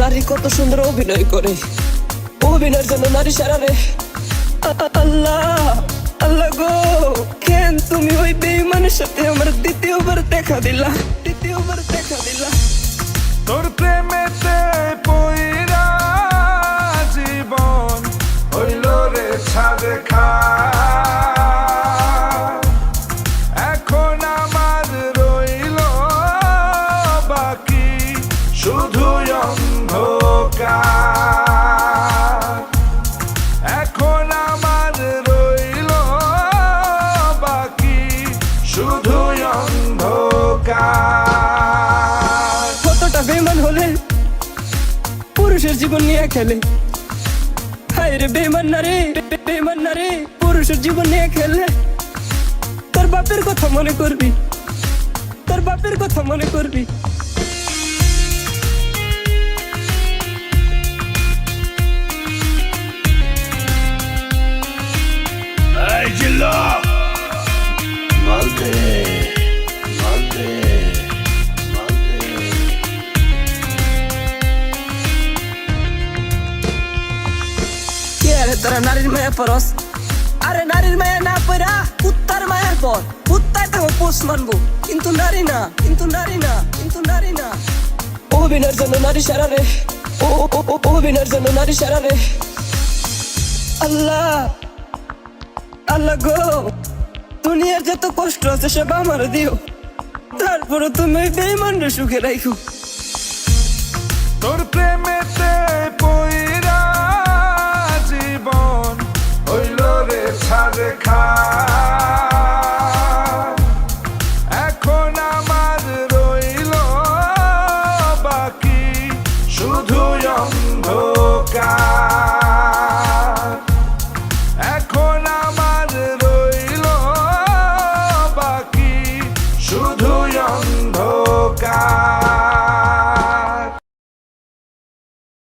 নারী কত সুন্দর অভিনয় করে। অভিনয়ের জন্য নারী সারারে আল্লাহ আল্লাহ গো, কেন তুমি ওই বেইমানের সাথে আমার দ্বিতীয়বার দেখা দিলা? দ্বিতীয়বার দেখা দিলা। শুধু অন্ধকার। কতটা বেমান হলে পুরুষের জীবন নিয়ে খেলে? হায় রে বেমান না রে বেমান না রে, পুরুষের জীবন নিয়ে খেলে। তোর বাপের কথা মনে করবি, তোর বাপের কথা মনে করবি। তোরা নারীর মায়া পরস আরে নারীর মায়া না পড়া কুত্তার মায়ার পর। কুত্তায় তো পোষ মানবো। কিন্তু নারী না, কিন্তু নারী না, কিন্তু নারী না। অভিনয়ের জন্য নারী সারারে ও অভিনয়ের জন্য নারী সারারে আল্লাহ আল্লাহ দুনিয়ার যত কষ্ট আছে সব আমার দিও। তারপরে তুমি বেইমানরে সুখে রাখো তোর প্রেমেতে রে খা এখন আমার রইল বাকি শুধু অন্ধকার এখন আমার রইল বাকি শুধু অন্ধকার